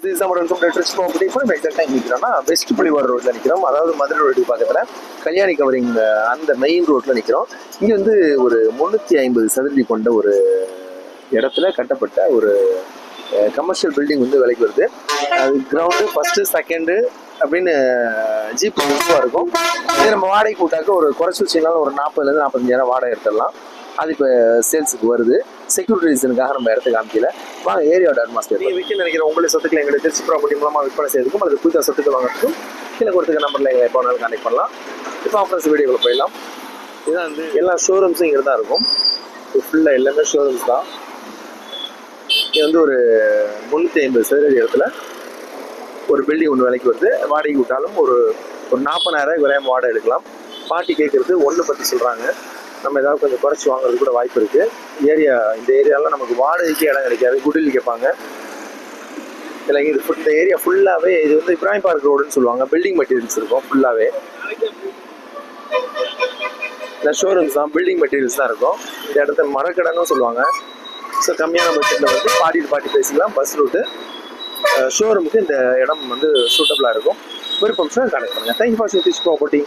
Property இப்போ நம்ம எக்ஸாக்டாக நிற்கிறோம்னா வெஸ்ட் புலிவார் ரோட்டில் நிற்கிறோம் அதாவது மதுரை ரோடு பக்கத்தில் கல்யாணி கவரிங் அந்த மெயின் ரோட்டில் நிற்கிறோம் இங்கே வந்து ஒரு முந்நூற்றி ஐம்பது சதுரடி கொண்ட ஒரு இடத்துல கட்டப்பட்ட ஒரு கமர்ஷியல் பில்டிங் வந்து விலைக்கு வருது. அது கிரவுண்டு ஃபஸ்ட்டு செகண்டு அப்படின்னு ஜீப் இருக்கும். இதே நம்ம வாடகை கூட்டாக்க ஒரு குறைச்சி வச்சிங்கனாலும் ஒரு நாற்பதுலேருந்து நாற்பத்தஞ்சாயிரம் வாடகை எடுத்துடலாம். அது இப்போ சேல்ஸுக்கு வருது. செக்யூரிட்டி ரீசனுக்காக நம்ம இடத்த காமிக்கல. வாங்க ஏரியாவோட அட்மாஸ்பியர் நீங்கள் விற்க நினைக்கிற உங்களுடைய சொத்துக்களை எங்களுக்கு திருச்சி ப்ராப்பர்ட்டி மூலமாக விற்பனை செய்யறதுக்கும் அல்லது புதுசாக சொத்துக்கள் வாங்குறதுக்கும் கீழே கொடுத்துக்க நம்பரில் எங்களை எப்போ வேணாலும் கான்டெக்ட் பண்ணலாம். இப்போ ஆஃபர்ஸ் வீடியோக்குள்ள போயிடலாம். இதான் வந்து எல்லா ஷோரூம்ஸும் இங்கே தான் இருக்கும். ஃபுல்லாக எல்லாமே ஷோரூம்ஸ் தான். இது வந்து ஒரு முந்நூற்றி ஐம்பது சதுரடி இடத்துல ஒரு பில்டிங் ஒன்று விலைக்கு வருது. வாடகை விட்டாலும் ஒரு ஒரு நாற்பதாயிரம் குறையாம வாடகை எடுக்கலாம். பாட்டி கேட்குறது ஒன்று பற்றி சொல்கிறாங்க நம்ம ஏதாவது கொஞ்சம் குறைச்சி வாங்குறது கூட வாய்ப்பு இருக்குது ஏரியா இந்த ஏரியாவில் நமக்கு வாடகைக்கு இடம் கிடைக்காது. குடில் கேட்பாங்க. இல்லை இது இந்த ஏரியா ஃபுல்லாகவே இது வந்து இப்ராஹிம் பார்க் ரோடுன்னு சொல்லுவாங்க. பில்டிங் மெட்டீரியல்ஸ் இருக்கும் ஃபுல்லாகவே இல்லை ஷோரூம்ஸ் தான் பில்டிங் மெட்டீரியல்ஸ் தான் இருக்கும். இந்த இடத்த மரக்கடைன்னு சொல்லுவாங்க. ஸோ கம்மியான பட்ஜெட்டில் வந்து பாட்டிட்டு பாட்டி பேசிக்கலாம். பஸ் ரூட்டு ஷோரூமுக்கு இந்த இடம் வந்து சூட்டபுளாக இருக்கும். விருப்பம் சார் கனெக்ட் பண்ணுங்கள் தேங்க்யூ ஃபார் சூட்டிஸ் ப்ராப்பர்ட்டி